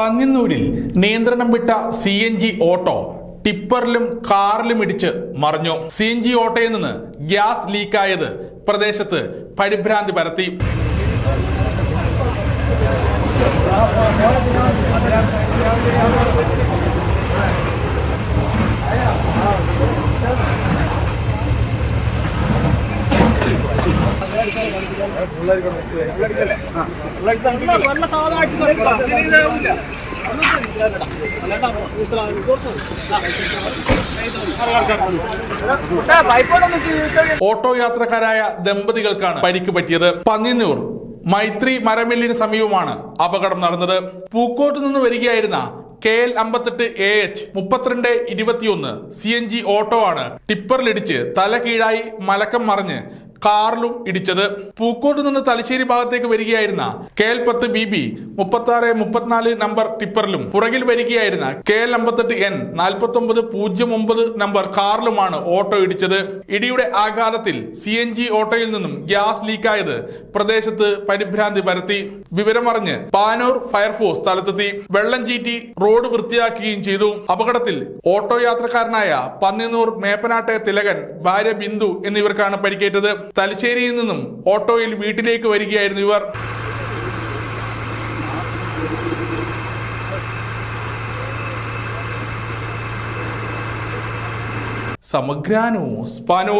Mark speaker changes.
Speaker 1: പന്നിന്നൂരിൽ നിയന്ത്രണം വിട്ട C N G auto ടിപ്പറിലും കാറിലും ഇടിച്ച് മറിഞ്ഞു. സി എൻ ജി ഓട്ടോയിൽ നിന്ന് ഗ്യാസ് ലീക്കായത് പ്രദേശത്ത് പരിഭ്രാന്തി പരത്തി. ഓട്ടോ യാത്രക്കാരായ ദമ്പതികൾക്കാണ് പരിക്ക് പറ്റിയത്. പന്നിന്നൂർ മൈത്രി മരമില്ലിന് സമീപമാണ് അപകടം നടന്നത്. പൂക്കോട്ട് നിന്ന് വരികയായിരുന്ന കെ എൽ അമ്പത്തെട്ട് എ എച്ച് മുപ്പത്തിരണ്ട് ഇരുപത്തിയൊന്ന് സി എൻ ജി ഓട്ടോ ആണ് ടിപ്പറിലിടിച്ച് തല കീഴായി മലക്കം മറിഞ്ഞ് കാറിലും ഇടിച്ചത്. പൂക്കോട്ട് നിന്ന് തലശ്ശേരി ഭാഗത്തേക്ക് വരികയായിരുന്ന കെ എൽ പത്ത് ബി ബി മുപ്പത്തി ആറ് മുപ്പത്തിനാല് നമ്പർ ടിപ്പറിലും പുറകിൽ വരികയായിരുന്ന കെ എൽ അമ്പത്തെട്ട് എൻ നാൽപ്പത്തി ഒമ്പത് പൂജ്യം ഒമ്പത് നമ്പർ കാറിലുമാണ് ഓട്ടോ ഇടിച്ചത്. ഇടിയുടെ ആഘാതത്തിൽ സി എൻ ജി ഓട്ടോയിൽ നിന്നും ഗ്യാസ് ലീക്കായത് പ്രദേശത്ത് പരിഭ്രാന്തി പരത്തി. വിവരമറിഞ്ഞ് പാനൂർ ഫയർഫോഴ്സ് സ്ഥലത്തെത്തി. വെള്ളം ചീറ്റി റോഡ് വൃത്തിയാക്കുകയും ചെയ്തു. അപകടത്തിൽ ഓട്ടോ യാത്രക്കാരനായ പന്നിന്നൂർ മേപ്പനാട്ടെ തിലകൻ ഭാര്യ ബിന്ദു എന്നിവർക്കാണ് പരിക്കേറ്റത്. തലശ്ശേരിയിൽ നിന്നും ഓട്ടോയിൽ വീട്ടിലേക്ക് വരികയായിരുന്നു ഇവർ. സമഗ്രാനോ ന്യൂസ് പാനൂർ.